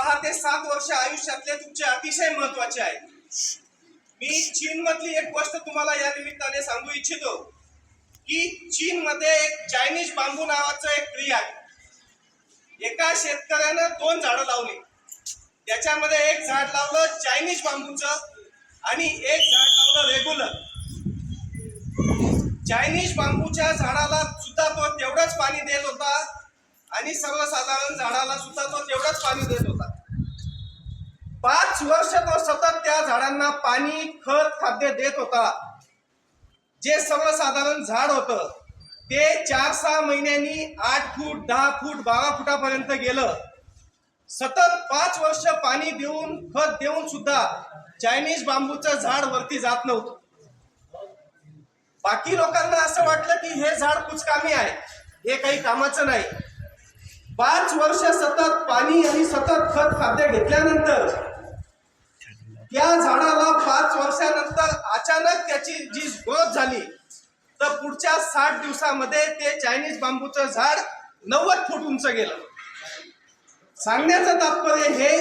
सहा ते सात वर्ष आयुष्यातले तुमचे अतिशय महत्त्वाचे आहे मी चीन मधली एक गोष्ट तुम्हाला या निमित्ताने सांगू इच्छितो की चीन मध्ये एक चायनीज बांबू नावाचं एक ट्री आहे. एका शेतकऱ्यानं दोन झाडं लावली. त्याच्यामध्ये एक झाड लावलं चायनीज बांबूचं आणि एक झाड लावलं रेग्युलर चायनीज बांबूच्या झाडाला सुद्धा तो तेवढंच पाणी देत होता आणि सर्वसाधारण झाडाला सुद्धा तो तेवढंच पाणी देत होता. पाच वर्ष तो सतत त्या झाडांना पाणी खत खाद्य देत होता. जे सर्वसाधारण झाड होतं ते चार सहा महिन्यांनी आठ फूट दहा फूट बारा फुटापर्यंत गेलं. सतत पाच वर्ष पाणी देऊन खत देऊन सुद्धा चायनीज बांबूचं झाड वरती जात नव्हतं. बाकी लोकांना असं वाटलं की हे झाड कुचकामी आहे. हे काही कामाचं नाही. पाच वर्ष सतत पाणी आणि सतत खत खाद्य घेतल्यानंतर त्या झाडाला पाच वर्षानंतर अचानक त्याची जी ग्रोथ झाली तर पुढच्या साठ दिवसामध्ये ते चायनीज बांबूचं झाड नव्वद फूट उंच गेलं. सांगण्याचं तात्पर्य हे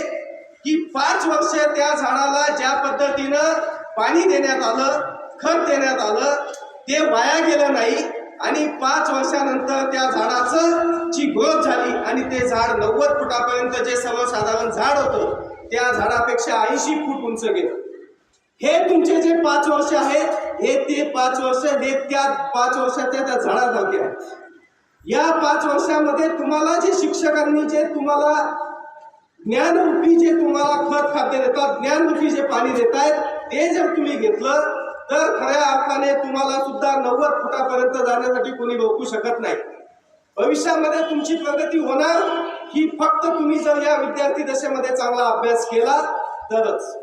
की पाच वर्ष त्या झाडाला ज्या पद्धतीनं पाणी देण्यात आलं खत देण्यात आलं ते वाया गेलं नाही आणि पाच वर्षानंतर त्या झाडाचं ची ग्रोथ झाली आणि ते झाड नव्वद फुटापर्यंत जे सर्वसाधारण झाड होतं त्या झाडापेक्षा ऐंशी फूट उंच गेलं. हे तुमचे जे पाच वर्ष आहेत हे ते पाच वर्ष हे त्या पाच वर्षाच्या त्या झाडासारखे आहेत. या पाच वर्षामध्ये तुम्हाला जे शिक्षकांनी जे तुम्हाला ज्ञानरूपी जे तुम्हाला खत खाद्य देतात ज्ञानरूपी जे पाणी देत आहेत ते जर तुम्ही घेतलं तर खऱ्या अर्थाने तुम्हाला सुद्धा नव्वद फुटापर्यंत जाण्यासाठी कोणी रोखू शकत नाही. भविष्यामध्ये तुमची प्रगती होणार. ही फक्त तुम्ही जर या विद्यार्थी दशेमध्ये चांगला अभ्यास केला तरच.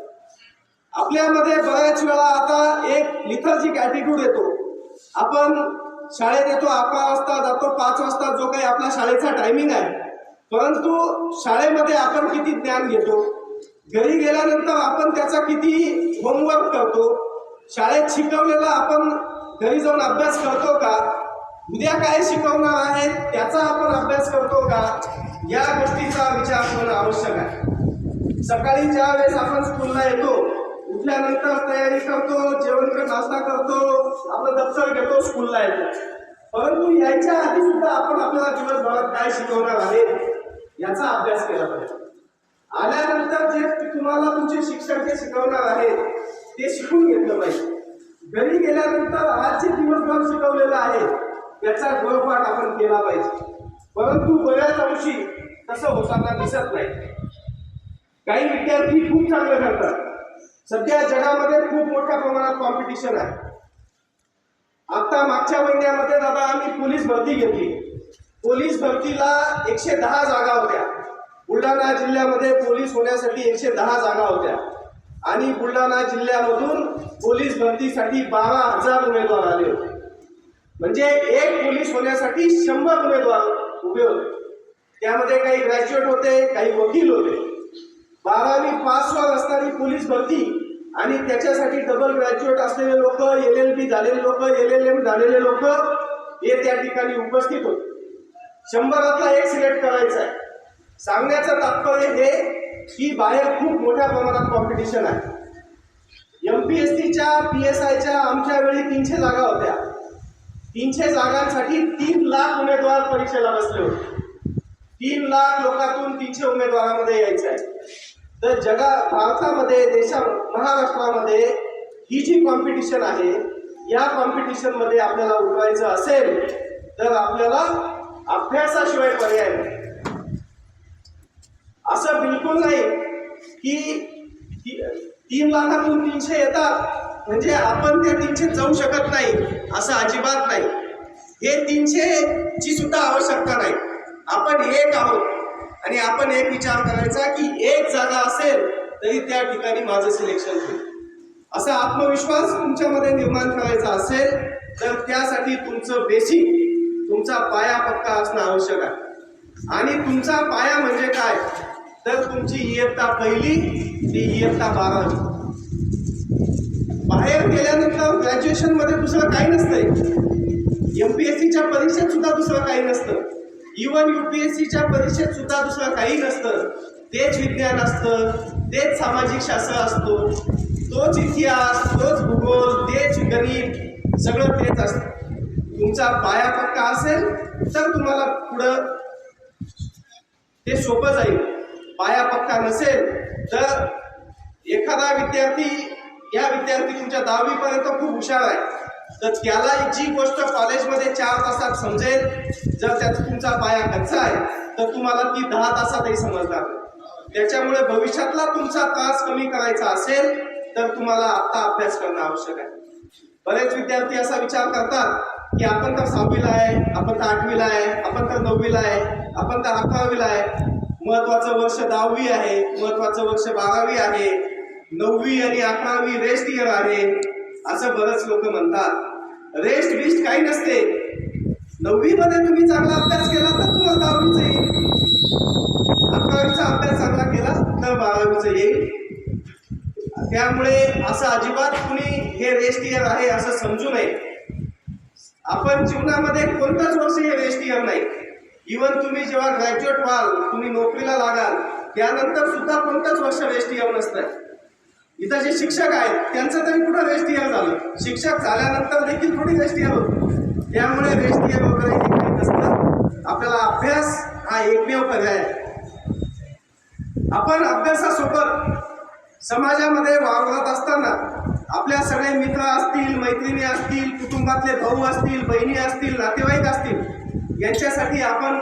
आपल्यामध्ये बऱ्याच वेळा आता एक लिथर्जिक ॲटिट्यूड येतो. आपण शाळेत येतो अकरा वाजता जातो पाच वाजता जो काही आपल्या शाळेचा टायमिंग आहे. परंतु शाळेमध्ये आपण किती ज्ञान घेतो? घरी गेल्यानंतर आपण त्याचा किती होमवर्क करतो? शाळेत शिकवलेला आपण घरी जाऊन अभ्यास करतो का? उद्या काय शिकवणार आहे त्याचा आपण अभ्यास करतो का? या गोष्टीचा विचार होणं आवश्यक आहे. सकाळी ज्या वेळेस आपण स्कूलला येतो उठल्यानंतर तयारी करतो जेवण कर नाश्ता करतो आपलं दप्तर घेतो स्कूलला येतो. परंतु यायच्या आधी सुद्धा आपण आपल्याला दिवसभरात काय शिकवणार आहे याचा अभ्यास केला पाहिजे. आल्यानंतर जे तुम्हाला तुमचे शिक्षक जे शिकवणार आहेत ते शिकून घेतलं पाहिजे. घरी गेल्यानंतर आज जे दिवसभर शिकवलेलं आहे त्याचा गृहपाठ आपण केला पाहिजे. परंतु बऱ्याच अंशी तसं होताना दिसत नाही. काही विद्यार्थी खूप चांगलं करतात. सध्या जगामध्ये खूप मोठ्या प्रमाणात कॉम्पिटिशन आहे. आता मागच्या महिन्यामध्ये दादा आम्ही पोलीस भरती घेतली. पोलीस भरतीला एकशे दहा जागा होत्या. बुलढाणा जिल्ह्यामध्ये पोलीस होण्यासाठी एकशे दहा जागा होत्या. आणि बुलढाणा जिल्ह्यामधून पोलीस भरतीसाठी बारा हजार उमेदवार आले होते. म्हणजे एक पोलीस होण्यासाठी शंभर उमेदवार उभे होते. त्यामध्ये काही ग्रॅज्युएट होते काही वकील होते. बारावी पासवर असणारी पोलीस भरती आणि त्याच्यासाठी डबल ग्रॅज्युएट असलेले लोक एल एल बी झालेले लोक एल एल एम झालेले लोक हे त्या ठिकाणी उपस्थित होते. शंभरातला एक सिलेक्ट करायचा आहे. सांगण्याचं तात्पर्य हे की बाहेर खूप मोठ्या प्रमाणात कॉम्पिटिशन आहे. एम पी एस सीच्या पी एस आयच्या आमच्या वेळी तीनशे जागा होत्या. तीनशे जागांसाठी तीन लाख उमेदवार परीक्षेला बसले होते. तीन लाख लोकांतून तीनशे उमेदवारामध्ये यायचं आहे. तर जगा भारतामध्ये देशा महाराष्ट्रामध्ये ही जी कॉम्पिटिशन आहे या कॉम्पिटिशनमध्ये आपल्याला उठवायचं असेल तर आपल्याला अभ्यासाशिवाय पर्याय नाही. असं बिलकुल नाही की तीन लाखातून तीनशे येतात. म्हणजे आपण त्या तीनशे जाऊ शकत नाही असं अजिबात नाही. हे तीनशे ची सुद्धा आवश्यकता नाही. आपण एक आहोत आणि आपण एक विचार करायचा की एक जागा असेल तरी त्या ठिकाणी माझं सिलेक्शन होईल. असा आत्मविश्वास तुमच्यामध्ये निर्माण करायचा असेल तर त्यासाठी तुमचं बेसिक तुमचा पाया पक्का असणं आवश्यक आहे. आणि तुमचा पाया म्हणजे काय? तर तुमची इयत्ता पहिली ती इयत्ता बारावी. बाहेर गेल्यानंतर ग्रॅज्युएशनमध्ये दुसरं काही नसतंय. एम पी एस सीच्या परीक्षेत सुद्धा दुसरं काही नसतं. इवन यू पी एस सीच्या परीक्षेत सुद्धा दुसरं काही नसतं. तेच विज्ञान असतं तेच सामाजिक शास्त्र असतो तोच इतिहास तोच भूगोल तेच गणित सगळं तेच असतं. तुमचा पाया पक्का असेल तर तुम्हाला पुढं ते सोपं जाईल. पाया पक्का नसेल तर एखादा विद्यार्थी या विद्यार्थी तुमच्या दहावीपर्यंत खूप हुशार आहे. तर त्याला जी गोष्ट कॉलेजमध्ये चार तासात समजेल जर त्याचा तुमचा पाया कच्चा आहे तर तुम्हाला ती दहा तासातही समजणार त्याच्यामुळे भविष्यातला तुमचा तास कमी करायचा असेल तर तुम्हाला आता अभ्यास करणं आवश्यक आहे. बरेच विद्यार्थी असा विचार करतात की आपण तर सहावीला आहे आपण तर आठवीला आहे आपण तर नववीला आहे आपण तर अकरावीला आहे. महत्वाचं वर्ष दहावी आहे महत्वाचं वर्ष बारावी आहे. नववी आणि अकरावी रेस्ट इयर आहे. असं बरंच लोक म्हणतात. रेस्ट बिस्ट काही नसते. नववी मध्ये तुम्ही चांगला अभ्यास केला तर तुम्हाला दहावीचं येईल. अकरावीचा अभ्यास चांगला केला तर बारावीचं येईल. त्यामुळे असं अजिबात कुणी हे रेस्ट इयर आहे असं समजू नये. आपण जीवनामध्ये कोणतंच वर्ष हे रेस्ट इयर नाही. इवन तुम्ही जेव्हा ग्रॅज्युएट व्हाल तुम्ही नोकरीला लागाल त्यानंतर सुद्धा कोणतंच वर्ष रेस्ट इयर नसतं. इथं जे शिक्षक आहेत त्यांचं तरी कुठं रेस्ट इयर झालं? शिक्षक झाल्यानंतर देखील थोडी रेस्ट इयर होती. त्यामुळे रेस्ट इयर वगैरे हे काही नसतं. आपल्याला अभ्यास हा एकमेव पर्याय आहे. आपण अभ्यासासोबत समाजामध्ये वावरत असताना आपल्या सगळे मित्र असतील मैत्रिणी असतील कुटुंबातले भाऊ असतील बहिणी असतील नातेवाईक असतील यांच्यासाठी आपण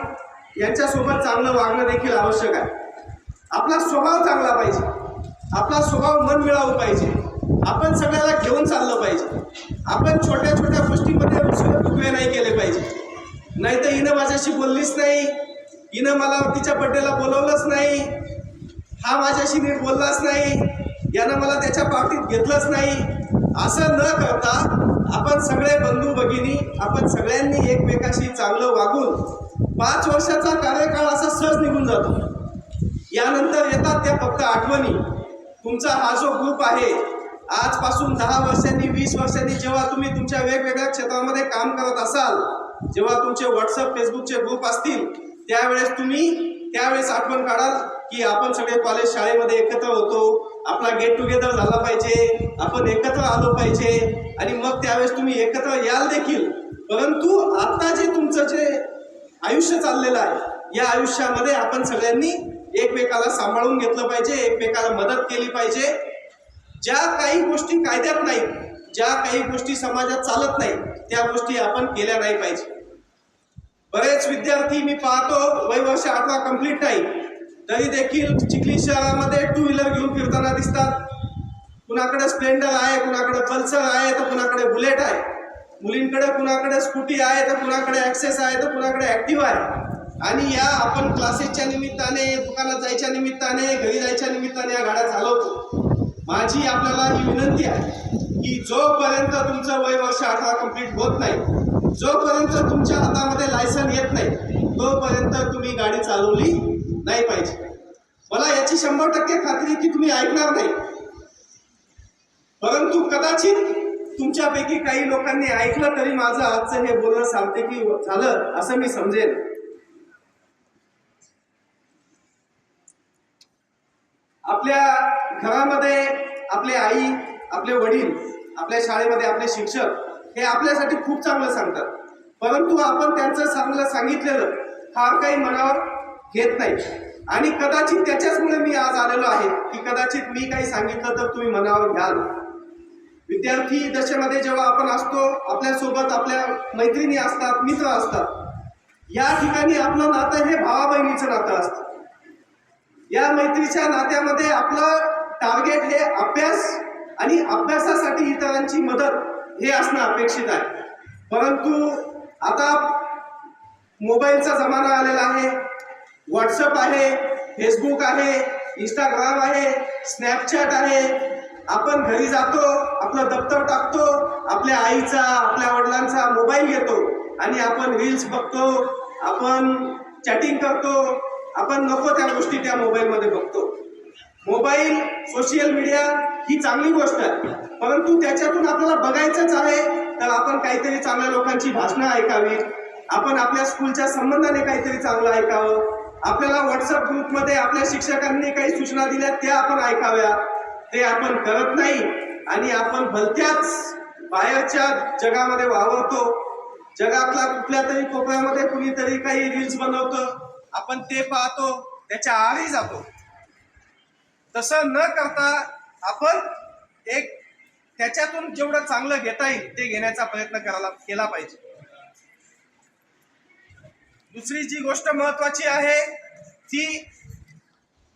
यांच्यासोबत चांगलं वागणं देखील आवश्यक आहे. आपला स्वभाव चांगला पाहिजे. आपला स्वभाव मन मिळावं पाहिजे. आपण सगळ्याला घेऊन चाललं पाहिजे. आपण छोट्या छोट्या गोष्टीमध्ये दुखवे नाही केले पाहिजे. नाही तर हिनं माझ्याशी बोललीच नाही. हिनं मला तिच्या बड्डेला बोलवलंच नाही. हा माझ्याशी नीट बोललाच नाही. यानं मला त्याच्या बाबतीत घेतलंच नाही. असं न करता आपण सगळे बंधू भगिनी आपण सगळ्यांनी एकमेकाशी चांगलं वागून पाच वर्षाचा कार्यकाळ असा सहज निघून जातो. यानंतर येतात त्या फक्त आठवणी. तुमचा हा जो ग्रुप आहे आजपासून दहा वर्षांनी वीस वर्षांनी जेव्हा तुम्ही तुमच्या वेगवेगळ्या क्षेत्रामध्ये काम करत असाल जेव्हा तुमचे व्हॉट्सअप फेसबुकचे ग्रुप असतील त्यावेळेस तुम्ही त्यावेळेस आठवण काढाल की आपण सगळे कॉलेज शाळेमध्ये एकत्र होतो आपला गेट टुगेदर झाला पाहिजे आपण एकत्र आलो पाहिजे आणि मग त्यावेळेस तुम्ही एकत्र याल देखील. परंतु आता जे तुमचं जे आयुष्य चाललेलं आहे या आयुष्यामध्ये आपण सगळ्यांनी एकमेकाला सांभाळून घेतलं पाहिजे एकमेकाला मदत केली पाहिजे. ज्या काही गोष्टी कायद्यात नाहीत ज्या काही गोष्टी समाजात चालत नाही त्या गोष्टी आपण केल्या नाही पाहिजे. बरेच विद्यार्थी मी पाहतो वय वर्ष अठरा कंप्लीट नाही तरी देखील चिखली शहरामध्ये टू व्हीलर घेऊन फिरताना दिसतात. कुणाकडे स्प्लेंडर आहे कुणाकडे पल्सर आहे तर कुणाकडे बुलेट आहे. मुलींकडे कुणाकडे स्कूटी आहे तर कुणाकडे ॲक्सेस आहे तर कुणाकडे ॲक्टिव्ह आहे. आणि या आपण क्लासेसच्या निमित्ताने दुकानात जायच्या निमित्ताने घरी जायच्या निमित्ताने या गाड्या चालवतो. माझी आपल्याला ही विनंती आहे की जोपर्यंत तुमचं वय वर्ष अठरा कंप्लीट होत नाही जोपर्यंत तुमच्या हातामध्ये लायसन येत नाही तोपर्यंत तुम्ही गाडी चालवली नाही पाहिजे. मला याची शंभर टक्के खात्री की तुम्ही ऐकणार नाही. परंतु कदाचित तुमच्यापैकी काही लोकांनी ऐकलं तरी माझं आजचं हे बोलणं सांगते की झालं असं मी समजेन. आपल्या घरामध्ये आपले आई आपले वडील आपल्या शाळेमध्ये आपले शिक्षक हे आपल्यासाठी खूप चांगलं सांगतात. परंतु आपण त्यांचं चांगलं सांगितलेलं फार काही मनावर घेत नाही. आणि कदाचित त्याच्याचमुळे मी आज आलेलो आहे की कदाचित मी काही सांगितलं तर तुम्ही मनावर घ्याल. विद्यार्थी दशेमध्ये जेव्हा आपण असतो आपल्यासोबत आपल्या मैत्रिणी असतात मित्र असतात. या ठिकाणी आपलं नातं हे भावा बहिणीचं नातं असतं. या मैत्रीच्या नात्यामध्ये आपलं टार्गेट हे अभ्यास आणि अभ्यासासाठी इतरांची मदत हे असणं अपेक्षित आहे. परंतु आता मोबाईलचा जमाना आलेला आहे. व्हॉट्सअप आहे फेसबुक आहे इंस्टाग्राम आहे स्नॅपचॅट आहे. आपण घरी जातो आपलं दप्तर टाकतो आपल्या आईचा आपल्या वडिलांचा मोबाईल घेतो आणि आपण रील्स बघतो आपण चॅटिंग करतो आपण नको त्या गोष्टी त्या मोबाईलमध्ये बघतो. मोबाईल सोशल मीडिया ही चांगली गोष्ट आहे. परंतु त्याच्यातून आपल्याला बघायचंच आहे तर आपण काहीतरी चांगल्या लोकांची भाषणं ऐकावी. आपण आपल्या स्कूलच्या संबंधाने काहीतरी चांगलं ऐकावं. आपल्याला व्हॉट्सअप ग्रुपमध्ये आपल्या शिक्षकांनी काही सूचना दिल्या त्या आपण ऐकाव्या. ते आपण करत नाही आणि आपण भलत्याच बाहेरच्या जगामध्ये वावरतो. जगातला कुठल्या तरी कोपऱ्यामध्ये कुणीतरी काही रील्स बनवतं. आपण ते पाहतो त्याच्या आहारी जातो. तसं न करता आपण एक त्याच्यातून जेवढं चांगलं घेता येईल ते घेण्याचा प्रयत्न करायला केला पाहिजे. दुसरी जी गोष्ट महत्वाची आहे ती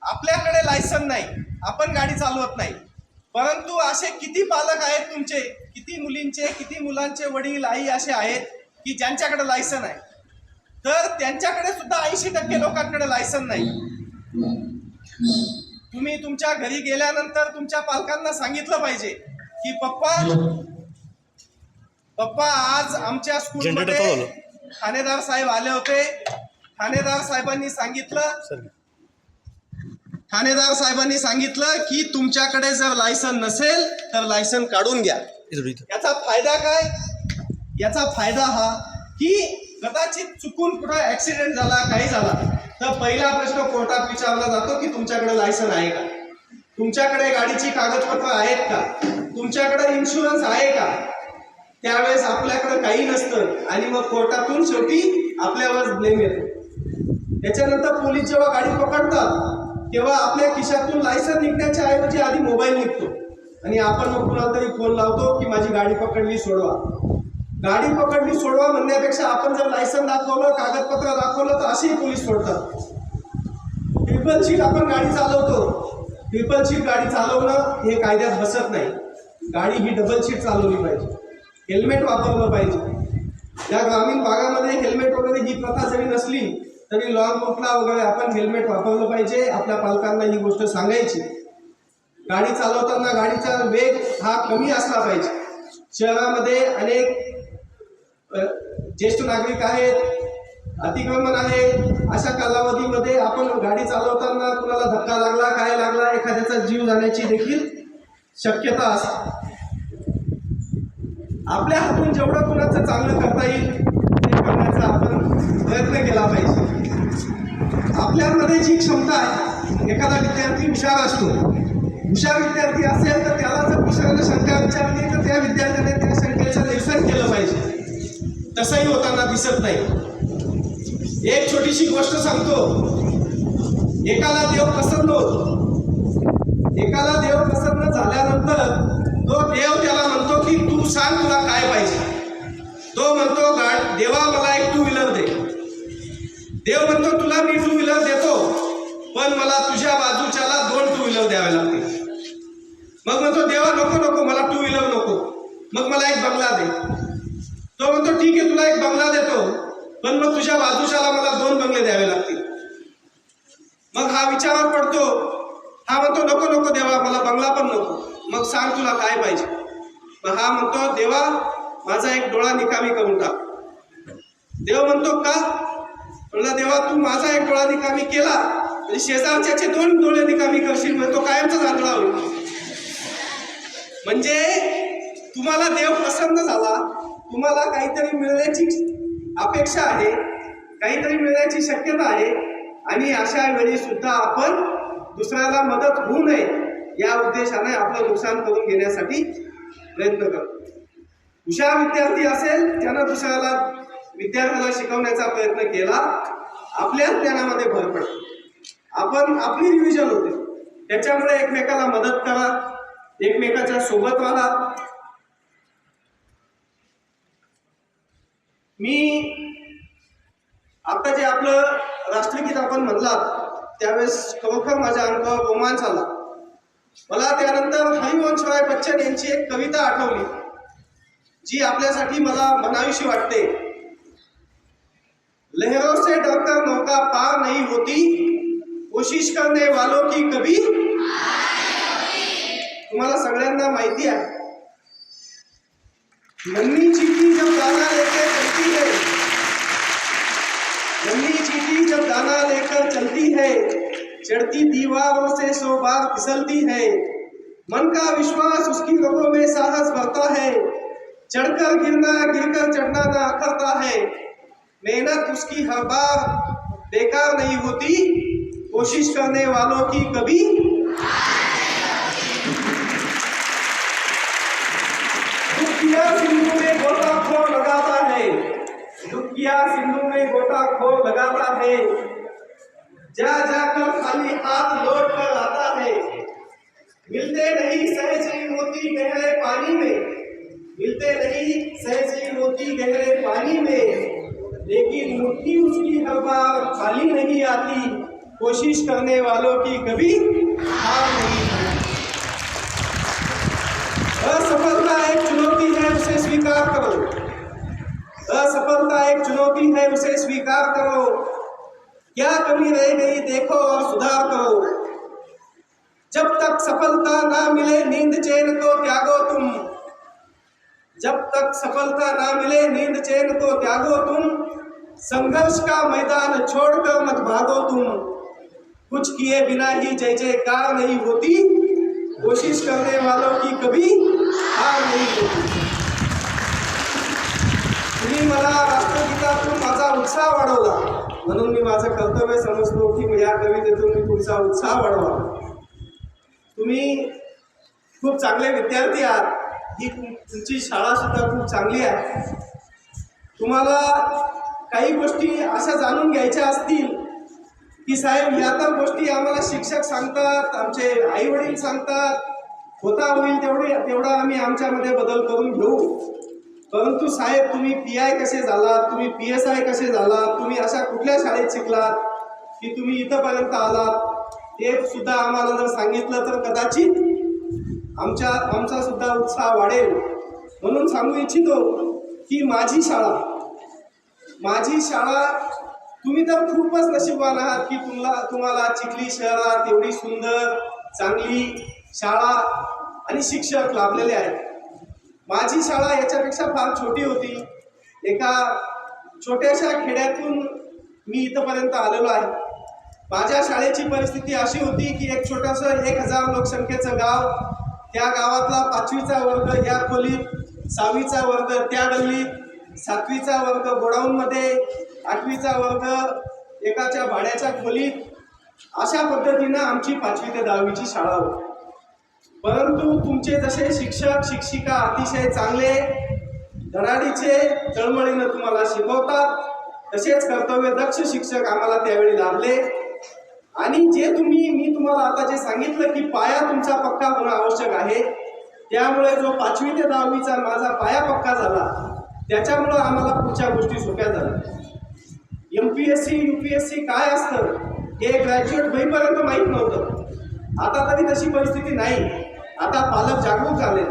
आपल्याकडे लायसन नाही. आपण गाडी चालवत नाही. परंतु असे किती पालक आहेत तुमचे किती मुलींचे किती मुलांचे वडील आई असे आहेत की ज्यांच्याकडे लायसन आहे. तर त्यांच्याकडे सुद्धा ऐंशी टक्के लोकांकडे लायसन नाही. तुम्ही तुमच्या घरी गेल्यानंतर तुमच्या पालकांना सांगितलं पाहिजे की पप्पा पप्पा आज आमच्या स्कूलमध्ये. ठाणेदार साहेब आले होते. ठाणेदार साहेबांनी सांगितलं ठाणेदार साहेबांनी सांगितलं की तुमच्याकडे जर लायसन नसेल तर लायसन काढून घ्या. याचा फायदा काय? याचा फायदा हा की कदाचित चुकून कुठं ऍक्सिडेंट झाला काही झाला तर पहिला प्रश्न कोर्टात विचारला जातो की तुमच्याकडे लायसन आहे का? तुमच्याकडे गाडीची कागदपत्र आहेत का? तुमच्याकडे इन्शुरन्स आहे का? त्यावेळेस आपल्याकडे काही नसतं आणि मग कोर्टातून शेवटी आपल्यावर ब्लेम येतो. त्याच्यानंतर पोलीस जेव्हा गाडी पकडतात तेव्हा आपल्या खिशातून लायसन निघण्याच्या ऐवजी आधी मोबाईल निघतो. आणि आपण मग कुणाला तरी फोन लावतो की माझी गाडी पकडली सोडवा. गाडी पकडली सोडवा म्हणण्यापेक्षा आपण जर लायसन दाखवलं कागदपत्र दाखवलं तर असेही पोलीस सोडतात. ट्रिपल सीट आपण गाडी चालवतो. ट्रिपल सीट गाडी चालवणं हे कायद्यात बसत नाही. गाडी ही डबल सीट चालवली पाहिजे. हेल्मेट वापरलं पाहिजे. या ग्रामीण भागामध्ये हेल्मेट वगैरे ही प्रथा जरी नसली तरी लॉंग मोकला वगैरे आपण हेल्मेट वापरलं पाहिजे आपल्या पालकांना ही गोष्ट सांगायची. गाडी चालवताना गाडीचा वेग हा कमी असला पाहिजे. शहरामध्ये अनेक ज्येष्ठ नागरिक आहेत अतिक्रमण आहे अशा कालावधीमध्ये आपण गाडी चालवताना कुणाला धक्का लागला काय लागला एखाद्याचा जीव जाण्याची देखील शक्यता असते. आपल्या हातून जेवढं कुणाचं चांगलं करता येईल ते करण्याचा आपण प्रयत्न केला पाहिजे. आपल्यामध्ये जी क्षमता आहे एखादा विद्यार्थी हुशार असतो. हुशार विद्यार्थी असेल तर त्याला जर दुसऱ्याला शंका विचारली तर त्या विद्यार्थ्याने त्या शंकेचं निरसन केलं पाहिजे. तसंही होताना दिसत नाही. एक छोटीशी गोष्ट सांगतो. एकाला देव प्रसन्न होतो. एकाला देव प्रसन्न झाल्यानंतर तो देव त्याला म्हणतो की तू सांग तुला काय पाहिजे. तो म्हणतो गाड देवा मला एक टू व्हीलर दे. देव म्हणतो तुला मी टू व्हीलर देतो पण मला तुझ्या बाजूच्याला दोन टू व्हीलर द्यावे लागतील. मग म्हणतो देवा नको नको मला टू व्हीलर नको. मग मला एक बंगला दे. तो म्हणतो ठीक आहे तुला एक बंगला देतो. पण मग तुझ्या बाजूशाला मला दोन बंगले द्यावे लागतील. मग हा विचारावर पडतो. हा म्हणतो नको नको देवा मला बंगला पण नको. मग सांग तुला काय पाहिजे. मग हा म्हणतो देवा माझा एक डोळा निकामी करून टाक. देव म्हणतो का? म्हणला देवा तू माझा एक डोळा निकामी केला म्हणजे शेजारच्याचे दोन डोळे निकामी करशील म्हणजे तो कायमचा आंधळा होईल. म्हणजे तुम्हाला देव प्रसन्न झाला. तुम्हाला काहीतरी मिळण्याची अपेक्षा आहे काहीतरी मिळण्याची शक्यता आहे आणि अशा वेळी सुद्धा आपण दुसऱ्याला मदत होऊ नये या उद्देशाने आपलं नुकसान करून घेण्यासाठी प्रयत्न करतो. हुशार विद्यार्थी असेल त्यानं दुसऱ्याला विद्यार्थ्याला शिकवण्याचा प्रयत्न केला आपल्या ज्ञानामध्ये भर पडतो. आपण आपली रिव्हिजन होते. त्याच्यामुळे एकमेकाला मदत करा एकमेकाच्या सोबत राहा. मी आता जे आपलं राष्ट्रगीत आपण म्हणलात त्यावेळेस खरोखर माझ्या अंगावर रोमांच झाला मला त्यानंतर हरिवंशराय बच्चन यांची एक कविता आठवली जी आपल्यासाठी मला म्हणावीशी वाटते. लहरों से डरकर नौका पार नहीं होती कोशिश करने वालों की कभी तुम्हाला सगळ्यांना माहिती आहे. नन्ही चीटी जब दाना लेकर चलती है, नन्ही चीटी जब दाना लेकर चलती है, चढ़ती दीवारों से सौ बार फिसलती है। मन का विश्वास उसकी रगों में साहस भरता है, चढ़कर गिरना, गिरकर चढ़ना ना अखरता है। मेहनत उसकी हर बार बेकार नहीं होती, कोशिश करने वालों की कभी दुखिया सिंधु में गोताखोर लगाता है दुखिया सिंधु में गोताखोर लगाता है। जा जाकर खाली हाथ लौट कर आता है। मिलते नहीं सहज ही मोती गहरे पानी में। मिलते नहीं सहज ही मोती गहरे पानी में। लेकिन मुट्ठी उसकी हर बार खाली नहीं आती। कोशिश करने वालों की कभी हार नहीं असफलता एक चुनौती है, उसे स्वीकार करो। असफलता एक चुनौती है, उसे स्वीकार करो। क्या कमी रह गई, देखो और सुधार करो। जब तक सफलता ना मिले नींद चैन को त्यागो तुम। जब तक सफलता ना मिले नींद चैन को त्यागो तुम। संघर्ष का मैदान छोड़कर मत भागो तुम। कुछ किए बिना ही जय जयकार नहीं होती। कोशिश करने वालों की कभी हार नहीं होती। मला राष्ट्रगीतातून माझा उत्साह वाढवला. म्हणून मी माझं कर्तव्य समजतो की या कवितेतून मी तुमचा उत्साह वाढवा तुम्ही खूप चांगले विद्यार्थी आहात. ही तुमची शाळा सुद्धा खूप चांगली आहे. तुम्हाला काही गोष्टी अशा जाणून घ्यायच्या असतील की साहेब या तर गोष्टी आम्हाला शिक्षक सांगतात आमचे आई वडील सांगतात. होता होईल तेवढे तेवढा आम्ही आमच्यामध्ये बदल करून घेऊ. परंतु साहेब तुम्ही पी आय कसे झालात? तुम्ही पी एस आय कसे झालात? तुम्ही अशा कुठल्या शाळेत शिकलात की तुम्ही इथंपर्यंत आलात? ते सुद्धा आम्हाला जर सांगितलं तर कदाचित आमच्या आमचा सुद्धा उत्साह वाढेल. म्हणून सांगू इच्छितो की माझी शाळा माझी शाळा तुम्ही तर खूपच नशीबवान आहात की तुम्हाला तुम्हाला चिखली शहरात एवढी सुंदर चांगली शाळा आणि शिक्षक लाभलेले आहेत. माझी शाळा याच्यापेक्षा फार छोटी होती. एका छोट्याशा खेड्यातून मी इथंपर्यंत आलेलो आहे. माझ्या शाळेची परिस्थिती अशी होती की एक छोटंसं एक हजार लोकसंख्येचं गाव त्या गावातला पाचवीचा वर्ग या खोलीत सहावीचा वर्ग त्या गल्लीत सातवीचा वर्ग गोडाऊनमध्ये आठवीचा वर्ग एकाच्या भाड्याच्या खोलीत अशा पद्धतीनं आमची पाचवी ते दहावीची शाळा होती. परंतु तुमचे जसे शिक्षक शिक्षिका अतिशय चांगले धडाडीचे तळमळीनं तुम्हाला शिकवतात तसेच कर्तव्य दक्ष शिक्षक आम्हाला त्यावेळी लाभले. आणि जे तुम्ही मी तुम्हाला आता जे सांगितलं की पाया तुमचा पक्का होणं आवश्यक आहे त्यामुळे जो पाचवी ते दहावीचा माझा पाया पक्का झाला त्याच्यामुळं आम्हाला पुढच्या गोष्टी सोप्या झाल्या. M P S C U P S C काय असतं हे ग्रॅज्युएट होईपर्यंत माहीत नव्हतं. आता तरी तशी परिस्थिती नाही. आता पालक जागरूक झाले.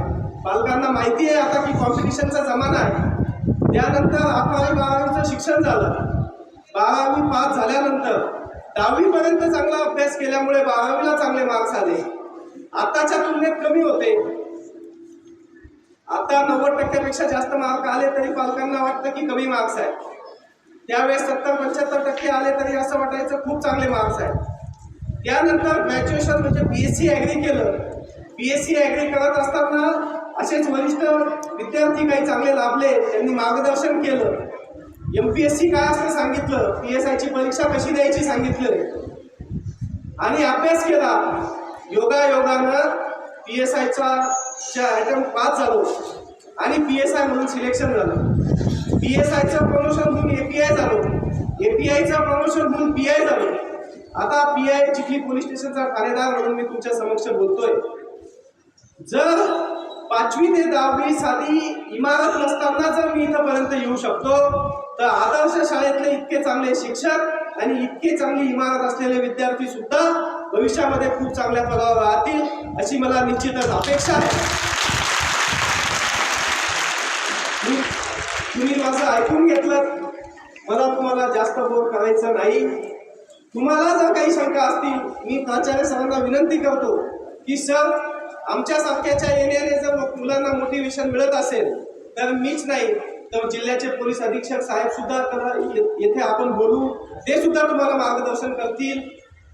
पालकांना माहिती आहे आता की कॉम्पिटिशनचा जमाना आहे. त्यानंतर अकरावी बारावीचं शिक्षण झालं. बारावी पास झाल्यानंतर दहावीपर्यंत चांगला अभ्यास केल्यामुळे बारावीला चांगले मार्क्स आले. आताच्या तुलनेत कमी होते. आता नव्वद टक्क्यापेक्षा जास्त मार्क आले तरी पालकांना वाटतं की कमी मार्क्स आहे त्यावेळेस सत्तर पंच्याहत्तर टक्के आले तरी असं वाटायचं खूप चांगले मार्क्स आहेत. त्यानंतर ग्रॅज्युएशन म्हणजे बी एस सी ॲग्री केलं. बी एस सी ॲग्री करत असताना असेच वरिष्ठ विद्यार्थी काही चांगले लाभले त्यांनी मार्गदर्शन केलं. एम पी एस सी काय असतं सांगितलं? पी एस आयची परीक्षा कशी द्यायची सांगितलं. आणि अभ्यास केला. योगा योगानं पी एस आयचा आयटम पास झालो. आणि पी एस आय म्हणून सिलेक्शन झालं. पी एस आयचं प्रमोशन होऊन ए पी आय झालो. ए पी आयचं प्रमोशन होऊन पी आय झालो. आता पी आय चिखली पोलीस स्टेशनचा ठाणेदार म्हणून मी तुमच्या समक्ष बोलतोय. जर पाचवी ते दहावी साधी इमारत नसताना जर मी इथंपर्यंत येऊ शकतो तर आदर्श शाळेतले इतके चांगले शिक्षक आणि इतके चांगली इमारत असलेले विद्यार्थी सुद्धा भविष्यामध्ये खूप चांगल्या पदावर राहतील अशी मला निश्चितच अपेक्षा आहे. तुम्ही माझं ऐकून घेतलं मला तुम्हाला जास्त बोर करायचं नाही. तुम्हाला जर काही शंका असतील मी प्राचार्य सरांना विनंती करतो की सर आमच्यासारख्याच्या एरियाने जर मुलांना मोटिवेशन मिळत असेल तर मीच नाही. तर जिल्ह्याचे पोलीस अधीक्षक साहेब सुद्धा तर ये- येथे आपण बोलू. ते सुद्धा तुम्हाला मार्गदर्शन करतील.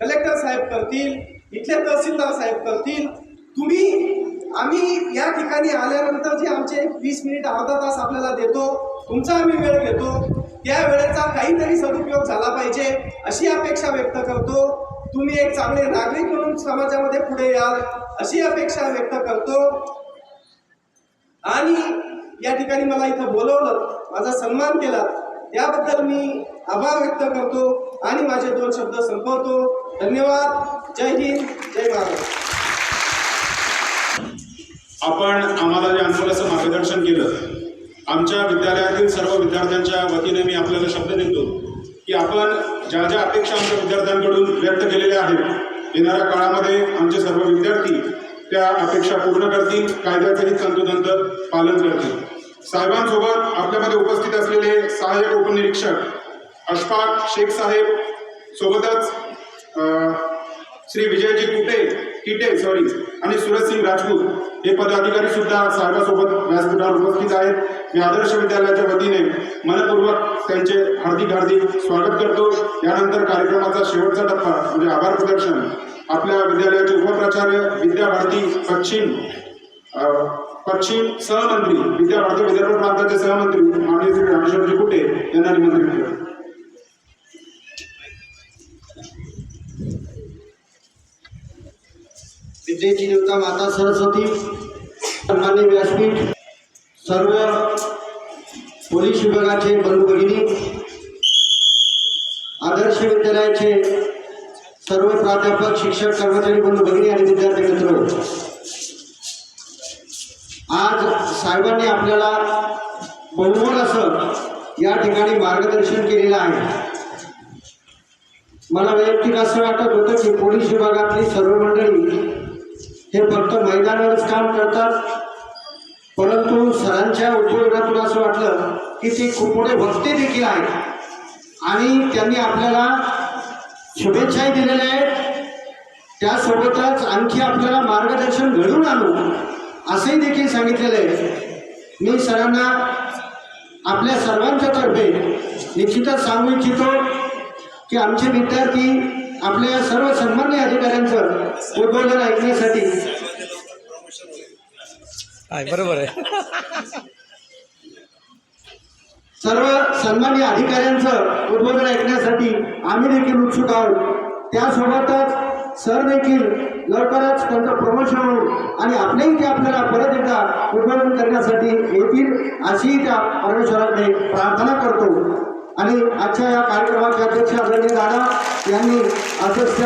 कलेक्टर साहेब करतील. इथले तहसीलदार साहेब करतील. तुम्ही आम्ही या ठिकाणी आल्यानंतर जे आमचे वीस मिनिट अर्धा तास आपल्याला देतो तुमचा आम्ही वेळ घेतो. त्या वेळेचा काहीतरी सदुपयोग झाला पाहिजे अशी अपेक्षा व्यक्त करतो. तुम्ही एक चांगले नागरिक म्हणून समाजामध्ये पुढे याल अशी अपेक्षा व्यक्त करतो. आणि या ठिकाणी मला इथं बोलवलं माझा सन्मान केला त्याबद्दल मी आभार व्यक्त करतो आणि माझे दोन शब्द संपवतो. धन्यवाद. जय हिंद. जय महाराष्ट्र आपण आम्हाला जे अनुभवाचं मार्गदर्शन केलं आमच्या विद्यालयातील सर्व विद्यार्थ्यांच्या वतीने मी आपल्याला शब्द देतो. की आपण ज्या ज्या अपेक्षा आमच्या विद्यार्थ्यांकडून व्यक्त केलेल्या आहेत येणाऱ्या काळामध्ये आमचे सर्व विद्यार्थी त्या अपेक्षा पूर्ण करतील कायद्याचंही तंतोतंत पालन करतील. साहेबांसोबत आपल्यामध्ये उपस्थित असलेले सहाय्यक उपनिरीक्षक अशफाक शेख साहेब सोबतच श्री विजयजी कुटे किटे सॉरी आणि सुरजसिंग राजपूत हे पदाधिकारी सुद्धा साहेबासोबत व्यासपीठावर उपस्थित आहेत. मी आदर्श विद्यालयाच्या वतीने मनपूर्वक त्यांचे हार्दिक हार्दिक स्वागत करतो. यानंतर कार्यक्रमाचा शेवटचा टप्पा म्हणजे आभार प्रदर्शन आपल्या विद्यालयाचे उपप्राचार्य विद्याभारती पश्चिम पश्चिम सहमंत्री विद्याभारती विदर्भ प्रांताचे सहमंत्री माननीय श्री रामेश्वरजी कुटे यांना निमंत्रित केलं विद्येची देवता माता सरस्वती सन्मान्य व्यासपीठ सर्व पोलीस विभागाचे बंधू भगिनी आदर्श विद्यालयाचे सर्व प्राध्यापक शिक्षक कर्मचारी बंधू भगिनी आणि विद्यार्थी मित्र. आज साहेबांनी आपल्याला बहुमोल असं या ठिकाणी मार्गदर्शन केलेलं आहे. मला वैयक्तिक असं वाटत होतं की पोलीस विभागातली सर्व मंडळी हे फक्त मैदानावरच काम करतात. परंतु सरांच्या उपयोगातून असं वाटलं की ते खूप मोठे वक्ते देखील आहेत आणि त्यांनी आपल्याला शुभेच्छाही दिलेल्या आहेत. त्यासोबतच आणखी आपल्याला मार्गदर्शन घडून आणू असंही देखील सांगितलेलं आहे. मी सरांना आपल्या सर्वांच्या तर्फे निश्चितच सांगू इच्छितो की आमचे विद्यार्थी आपल्या सर्व सन्मान्य अधिकाऱ्यांचं उद्बोधन ऐकण्यासाठी. बरोबर आहे. सर्व सन्मान्य अधिकाऱ्यांचं उद्बोधन ऐकण्यासाठी आम्ही देखील उत्सुक आहोत. त्यासोबतच सर देखील लवकरच त्यांचं प्रमोशन होऊन आणि आपलेही ते आपल्याला परत एकदा उद्बोधन करण्यासाठी येतील अशी त्या परमेश्वराकडे प्रार्थना करतो. आणि आजच्या या कार्यक्रमाचे अध्यक्ष आदरणीय दादा यांनी अध्यक्ष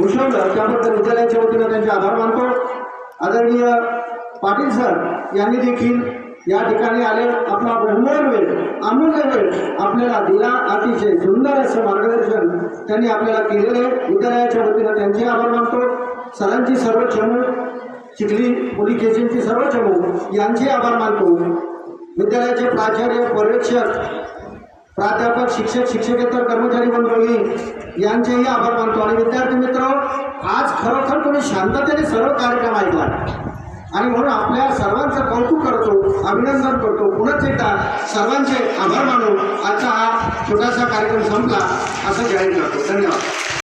घोषवलं त्याबद्दल विद्यालयाच्या वतीनं त्यांचे आभार मानतो. आदरणीय पाटील सर यांनी देखील या ठिकाणी आले. आपला बहुमोल वेळ अमूल्य वेळ आपल्याला दिला. अतिशय सुंदर असं मार्गदर्शन त्यांनी आपल्याला केलेलं आहे. विद्यालयाच्या वतीनं त्यांचे आभार मानतो. सरांची सर्व चमू चिखली पोलीस स्टेशनची सर्व चमू यांचे आभार मानतो. विद्यालयाचे प्राचार्य पर्यवेक्षक प्राध्यापक शिक्षक शिक्षकेतर कर्मचारी मंडळी यांचेही आभार मानतो. आणि विद्यार्थी मित्र आज खरोखर कोणी शांततेने सर्व कार्यक्रम ऐकला आणि म्हणून आपल्या सर्वांचं कौतुक करतो अभिनंदन करतो. पुन्हा एकदा सर्वांचे आभार मानून आजचा हा छोटासा कार्यक्रम संपला. असं जाहीर करतो. धन्यवाद.